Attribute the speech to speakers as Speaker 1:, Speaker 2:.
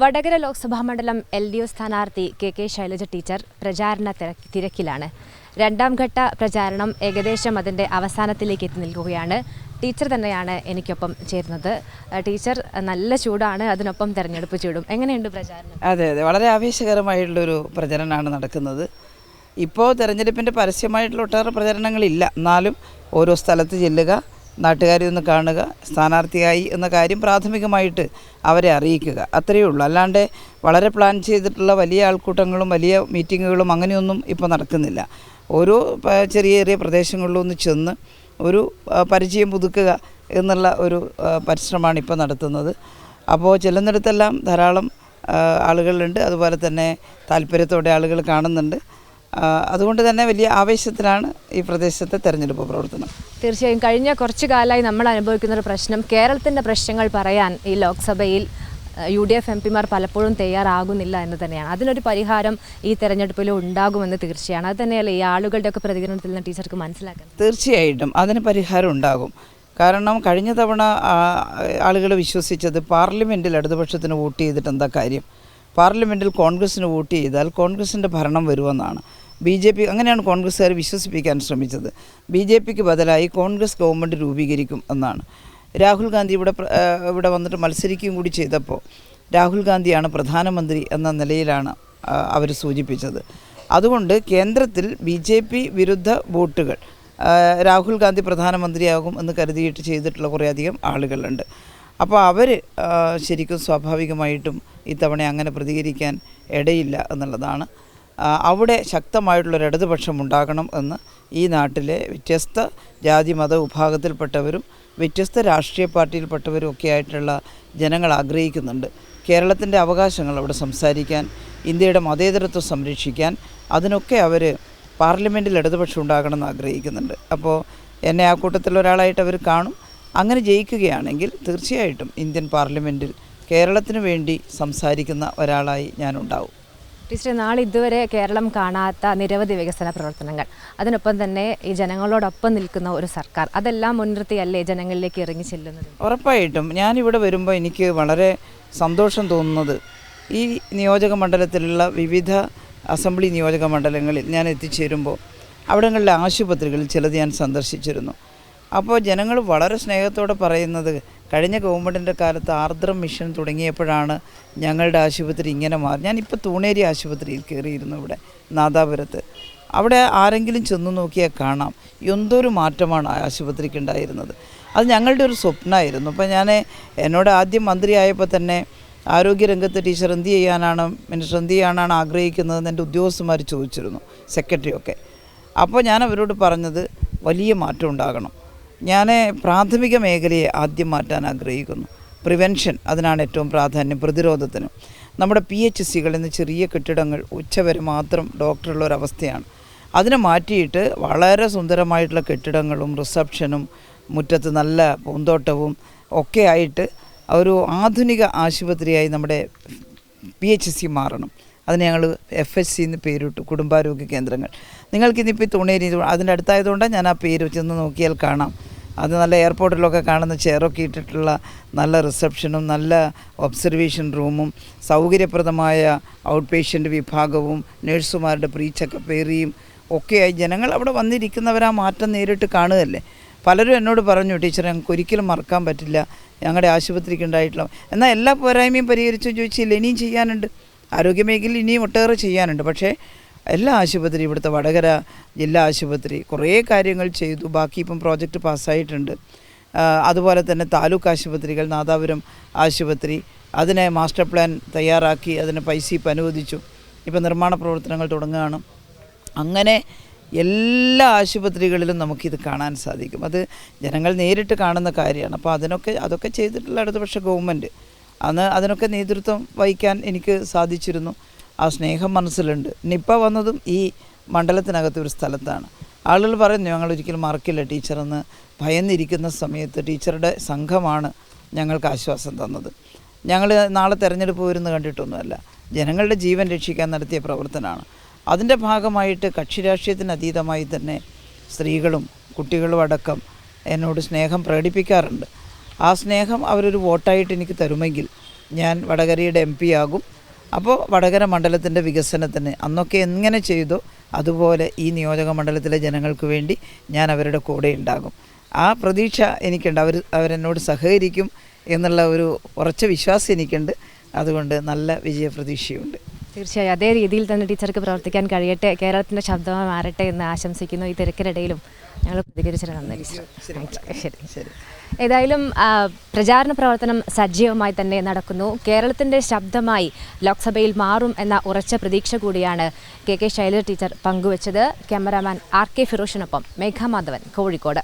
Speaker 1: വടകര ലോക്സഭാ മണ്ഡലം L D F സ്ഥാനാർത്ഥി K K Shailaja teacher പ്രചാരണ തിരക്കിലാണ്. രണ്ടാം ഘട്ട പ്രചാരണം ഏകദേശം അതിന്റെ അവസാനത്തിലേക്ക് എത്തി നിൽക്കുകയാണ്. ടീച്ചർ തന്നെയാണ് എനിക്കൊപ്പം ചേരുന്നത്. ടീച്ചർ നല്ല ചൂടാണ് അതിനൊപ്പം തിരഞ്ഞെടുപ്പ് ചൂടും. എങ്ങനെയുണ്ട് പ്രചാരണം?
Speaker 2: അതെ അതെ. വളരെ ആവേശകരമായിട്ടുള്ളൊരു പ്രചരണമാണ് നടക്കുന്നത്. ഇപ്പോൾ തിരഞ്ഞെടുപ്പിന്റെ പരസ്യമായിട്ടുള്ള ഒട്ടേറെ പ്രചരണങ്ങളില്ല. എന്നാലും ഓരോ സ്ഥലത്ത് ചെല്ലുക നാട്ടുകാരെ ഒന്ന് കാണുക സ്ഥാനാർത്ഥിയായി എന്ന കാര്യം പ്രാഥമികമായിട്ട് അവരെ അറിയിക്കുക. അത്രയേ ഉള്ളൂ. അല്ലാണ്ട് വളരെ പ്ലാൻ ചെയ്തിട്ടുള്ള വലിയ ആൾക്കൂട്ടങ്ങളും വലിയ മീറ്റിങ്ങുകളും അങ്ങനെയൊന്നും ഇപ്പോൾ നടക്കുന്നില്ല. ഓരോ ചെറിയ ചെറിയ പ്രദേശങ്ങളിലൊന്ന് ചെന്ന് ഒരു പരിചയം പുതുക്കുക എന്നുള്ള ഒരു പരിശ്രമമാണ് ഇപ്പോൾ നടത്തുന്നത്. അപ്പോൾ ചെല്ലുന്നിടത്തെല്ലാം ധാരാളം ആളുകളുണ്ട്. അതുപോലെ തന്നെ താല്പര്യത്തോടെ ആളുകൾ കാണുന്നുണ്ട്. അതുകൊണ്ട് തന്നെ വലിയ ആവേശത്തിലാണ് ഈ പ്രദേശത്തെ തെരഞ്ഞെടുപ്പ് പ്രവർത്തനം.
Speaker 1: തീർച്ചയായും കഴിഞ്ഞ കുറച്ചു കാലമായി നമ്മൾ അനുഭവിക്കുന്ന ഒരു പ്രശ്നം കേരളത്തിന്റെ പ്രശ്നങ്ങൾ പറയാൻ ഈ ലോക്സഭയിൽ യു ഡി എഫ് എം പിമാർ പലപ്പോഴും തയ്യാറാകുന്നില്ല എന്ന് തന്നെയാണ്. അതിനൊരു പരിഹാരം ഈ തെരഞ്ഞെടുപ്പിൽ ഉണ്ടാകുമെന്ന് തീർച്ചയാണ്. അത് തന്നെയല്ലേ ഈ ആളുകളുടെയൊക്കെ പ്രതികരണത്തിൽ നിന്ന് ടീച്ചർക്ക് മനസ്സിലാക്കാൻ
Speaker 2: തീർച്ചയായിട്ടും അതിന് പരിഹാരം ഉണ്ടാകും. കാരണം കഴിഞ്ഞ തവണ ആളുകൾ വിശ്വസിച്ചത് പാർലമെന്റിൽ ഇടതുപക്ഷത്തിന് വോട്ട് ചെയ്തിട്ട് എന്താ കാര്യം? പാർലമെന്റിൽ കോൺഗ്രസ്സിന് വോട്ട് ചെയ്താൽ കോൺഗ്രസിന്റെ ഭരണം വരുമെന്നാണ്. ബി ജെ പി അങ്ങനെയാണ് കോൺഗ്രസ്സുകാർ വിശ്വസിപ്പിക്കാൻ ശ്രമിച്ചത്. ബി ജെ പിക്ക് ബദലായി കോൺഗ്രസ് ഗവൺമെന്റ് രൂപീകരിക്കും എന്നാണ്. രാഹുൽ ഗാന്ധി ഇവിടെ ഇവിടെ വന്നിട്ട് മത്സരിക്കുകയും കൂടി ചെയ്തപ്പോൾ രാഹുൽ ഗാന്ധിയാണ് പ്രധാനമന്ത്രി എന്ന നിലയിലാണ് അവർ സൂചിപ്പിച്ചത്. അതുകൊണ്ട് കേന്ദ്രത്തിൽ ബി ജെ പി വിരുദ്ധ വോട്ടുകൾ രാഹുൽ ഗാന്ധി പ്രധാനമന്ത്രിയാകും എന്ന് കരുതിയിട്ട് ചെയ്തിട്ടുള്ള കുറേയധികം ആളുകളുണ്ട്. അപ്പോൾ അവർ ശരിക്കും സ്വാഭാവികമായിട്ടും ഇത്തവണ അങ്ങനെ പ്രതികരിക്കാൻ ഇടയില്ല എന്നുള്ളതാണ് അവിടെ ശക്തമായിട്ടുള്ളൊരു ഇടതുപക്ഷം ഉണ്ടാകണം എന്ന് ഈ നാട്ടിലെ വ്യത്യസ്ത ജാതി മത വിഭാഗത്തിൽപ്പെട്ടവരും വ്യത്യസ്ത രാഷ്ട്രീയ പാർട്ടിയിൽപ്പെട്ടവരും ഒക്കെ ആയിട്ടുള്ള ജനങ്ങൾ ആഗ്രഹിക്കുന്നുണ്ട്. കേരളത്തിന്റെ അവകാശങ്ങൾ അവിടെ സംസാരിക്കാൻ ഇന്ത്യയുടെ മതേതരത്വം സംരക്ഷിക്കാൻ അതിനൊക്കെ അവർ പാർലമെന്റിൽ ഇടതുപക്ഷം ഉണ്ടാകണമെന്ന് ആഗ്രഹിക്കുന്നുണ്ട്. അപ്പോൾ എന്നെ ആ കൂട്ടത്തിൽ ഒരാളായിട്ട് അവർ കാണും. അങ്ങനെ ജയിക്കുകയാണെങ്കിൽ തീർച്ചയായിട്ടും ഇന്ത്യൻ പാർലമെന്റിൽ കേരളത്തിന് വേണ്ടി സംസാരിക്കുന്ന ഒരാളായി ഞാനുണ്ടാവും.
Speaker 1: ടീച്ചർ നാളെ ഇതുവരെ കേരളം കാണാത്ത നിരവധി വികസന പ്രവർത്തനങ്ങൾ. അതിനൊപ്പം തന്നെ ഈ ജനങ്ങളോടൊപ്പം നിൽക്കുന്ന ഒരു സർക്കാർ. അതെല്ലാം മുൻനിർത്തിയല്ലേ ജനങ്ങളിലേക്ക് ഇറങ്ങി ചെല്ലുന്നത്?
Speaker 2: ഉറപ്പായിട്ടും. ഞാനിവിടെ വരുമ്പോൾ എനിക്ക് വളരെ സന്തോഷം തോന്നുന്നത് ഈ നിയോജക മണ്ഡലത്തിലുള്ള വിവിധ അസംബ്ലി നിയോജക മണ്ഡലങ്ങളിൽ ഞാൻ എത്തിച്ചേരുമ്പോൾ അവിടങ്ങളിലെ ആശുപത്രികളിൽ ചിലത് ഞാൻ സന്ദർശിച്ചിരുന്നു. അപ്പോൾ ജനങ്ങൾ വളരെ സ്നേഹത്തോടെ പറയുന്നത് കഴിഞ്ഞ ഗവൺമെന്റിന്റെ കാലത്ത് ആർദ്രം മിഷൻ തുടങ്ങിയപ്പോഴാണ് ഞങ്ങളുടെ ആശുപത്രി ഇങ്ങനെ മാറി. ഞാനിപ്പോൾ തൂണേരി ആശുപത്രിയിൽ കയറിയിരുന്നു ഇവിടെ നാദാപുരത്ത്. അവിടെ ആരെങ്കിലും ചെന്ന് നോക്കിയാൽ കാണാം. എന്തൊരു മാറ്റമാണ് ആശുപത്രിക്ക് ഉണ്ടായിരുന്നത്. അത് ഞങ്ങളുടെ ഒരു സ്വപ്നമായിരുന്നു. അപ്പോൾ ഞാൻ എന്നോട് ആദ്യം മന്ത്രിയായപ്പോൾ തന്നെ ആരോഗ്യരംഗത്ത് ടീച്ചർ എന്ത് ചെയ്യാനാണ് മിനിസ്റ്റർ എന്ത് ചെയ്യാനാണ് ആഗ്രഹിക്കുന്നതെന്ന് എന്റെ ഉദ്യോഗസ്ഥന്മാർ ചോദിച്ചിരുന്നു സെക്രട്ടറിയൊക്കെ. അപ്പോൾ ഞാൻ അവരോട് പറഞ്ഞത് വലിയ മാറ്റം ഉണ്ടാകണം. ഞാൻ പ്രാഥമിക മേഖലയെ ആദ്യം മാറ്റാൻ ആഗ്രഹിക്കുന്നു. പ്രിവെൻഷൻ അതിനാണ് ഏറ്റവും പ്രാധാന്യം പ്രതിരോധത്തിന്. നമ്മുടെ പി എച്ച് സികൾ എന്ന ചെറിയ കെട്ടിടങ്ങൾ ഉച്ചവരെ മാത്രം ഡോക്ടറുള്ള ഒരു അവസ്ഥയാണ്. അതിനെ മാറ്റിയിട്ട് വളരെ സുന്ദരമായിട്ടുള്ള കെട്ടിടങ്ങളും റിസപ്ഷനും മുറ്റത്ത് നല്ല പൂന്തോട്ടവും ഒക്കെ ആയിട്ട് ഒരു ആധുനിക ആശുപത്രിയായി നമ്മുടെ പി എച്ച് സി മാറണം. അതിന് ഞങ്ങൾ എഫ് എസ് സി എന്ന് പേരിട്ടു കുടുംബാരോഗ്യ കേന്ദ്രങ്ങൾ. നിങ്ങൾക്കിന്നിപ്പോൾ തുണേരി അതിന്റെ അടുത്തായതുകൊണ്ടാണ് ഞാൻ ആ പേര് ചെന്ന് നോക്കിയാൽ കാണാം. അത് നല്ല എയർപോർട്ടിലൊക്കെ കാണുന്ന ചെയറൊക്കെ ഇട്ടിട്ടുള്ള നല്ല റിസപ്ഷനും നല്ല ഒബ്സർവേഷൻ റൂമും സൗകര്യപ്രദമായ ഔട്ട് പേഷ്യന്റ് വിഭാഗവും നഴ്സുമാരുടെ പ്രീ ചെക്കപ്പ് ഏറിയും ഒക്കെയായി ജനങ്ങൾ അവിടെ വന്നിരിക്കുന്നവരാ ആ മാറ്റം നേരിട്ട് കാണുകയല്ലേ? പലരും എന്നോട് പറഞ്ഞു ടീച്ചർ ഞങ്ങൾക്ക് ഒരിക്കലും മറക്കാൻ പറ്റില്ല. ഞങ്ങളുടെ ആശുപത്രിക്ക് ഉണ്ടായിട്ടുള്ള എന്നാൽ എല്ലാ പോരായ്മയും പരിഹരിച്ചു ചോദിച്ചില്ല ഇനിയും ചെയ്യാനുണ്ട്? ആരോഗ്യമേഖലയിൽ ഇനിയും ഒട്ടേറെ ചെയ്യാനുണ്ട്. പക്ഷേ എല്ലാ ആശുപത്രി ഇവിടുത്തെ വടകര ജില്ലാ ആശുപത്രി കുറേ കാര്യങ്ങൾ ചെയ്തു. ബാക്കി ഇപ്പം പ്രോജക്റ്റ് പാസ്സായിട്ടുണ്ട്. അതുപോലെ തന്നെ താലൂക്ക് ആശുപത്രികൾ നാദാപുരം ആശുപത്രി അതിനെ മാസ്റ്റർ പ്ലാൻ തയ്യാറാക്കി അതിന് പൈസ ഇപ്പം അനുവദിച്ചു. ഇപ്പം നിർമ്മാണ പ്രവർത്തനങ്ങൾ തുടങ്ങുകയാണ്. അങ്ങനെ എല്ലാ ആശുപത്രികളിലും നമുക്കിത് കാണാൻ സാധിക്കും. അത് ജനങ്ങൾ നേരിട്ട് കാണുന്ന കാര്യമാണ്. അപ്പോൾ അതിനൊക്കെ അതൊക്കെ ചെയ്തിട്ടുള്ള അടുത്ത പക്ഷേ ഗവൺമെന്റ്. അന്ന് അതിനൊക്കെ നേതൃത്വം വഹിക്കാൻ എനിക്ക് സാധിച്ചിരുന്നു. ആ സ്നേഹം മനസ്സിലുണ്ട്. നിപ്പ വന്നതും ഈ മണ്ഡലത്തിനകത്ത് ഒരു സ്ഥലത്താണ്. ആളുകൾ പറയുന്നു ഞങ്ങൾ ഒരിക്കലും മറക്കില്ല ടീച്ചറെന്ന്. ഭയന്നിരിക്കുന്ന സമയത്ത് ടീച്ചറുടെ സംഘമാണ് ഞങ്ങൾക്ക് ആശ്വാസം തന്നത്. ഞങ്ങൾ നാളെ തിരഞ്ഞെടുപ്പ് വരുന്ന കണ്ടിട്ടൊന്നുമല്ല. ജനങ്ങളുടെ ജീവൻ രക്ഷിക്കാൻ നടത്തിയ പ്രവർത്തനമാണ്. അതിന്റെ ഭാഗമായിട്ട് കക്ഷി രാഷ്ട്രീയത്തിന് അതീതമായി തന്നെ സ്ത്രീകളും കുട്ടികളും അടക്കം എന്നോട് സ്നേഹം പ്രകടിപ്പിക്കാറുണ്ട്. ആ സ്നേഹം അവരൊരു വോട്ടായിട്ട് എനിക്ക് തരുമെങ്കിൽ ഞാൻ വടകരയുടെ എം പി ആകും. അപ്പോൾ വടകര മണ്ഡലത്തിന്റെ വികസനത്തിന് അന്നൊക്കെ എങ്ങനെ ചെയ്തോ? അതുപോലെ ഈ നിയോജക മണ്ഡലത്തിലെ ജനങ്ങൾക്ക് വേണ്ടി ഞാൻ അവരുടെ കൂടെ ഉണ്ടാകും. ആ പ്രതീക്ഷ എനിക്കുണ്ട്. അവർ അവരെന്നോട് സഹകരിക്കും എന്നുള്ള ഒരു ഉറച്ച വിശ്വാസം എനിക്കുണ്ട്. അതുകൊണ്ട് നല്ല വിജയപ്രതീക്ഷയുണ്ട്.
Speaker 1: തീർച്ചയായും അതേ രീതിയിൽ തന്നെ ടീച്ചർക്ക് പ്രവർത്തിക്കാൻ കഴിയട്ടെ കേരളത്തിന്റെ ശബ്ദമായി മാറട്ടെ എന്ന് ആശംസിക്കുന്നു. ഈ തിരക്കിനിടയിലും ഞങ്ങൾ പ്രതികരിച്ചത് നന്ദി ടീച്ചർ. ശരി
Speaker 2: ശരി
Speaker 1: ഏതായാലും പ്രചാരണ പ്രവർത്തനം സജീവമായി തന്നെ നടക്കുന്നു. കേരളത്തിന്റെ ശബ്ദമായി ലോക്സഭയിൽ മാറും എന്ന ഉറച്ച പ്രതീക്ഷ കൂടിയാണ് കെ കെ ശൈലജ ടീച്ചർ പങ്കുവച്ചത്. ക്യാമറാമാൻ ആർ കെ ഫിറോഷിനൊപ്പം മേഘാമാധവൻ കോഴിക്കോട്.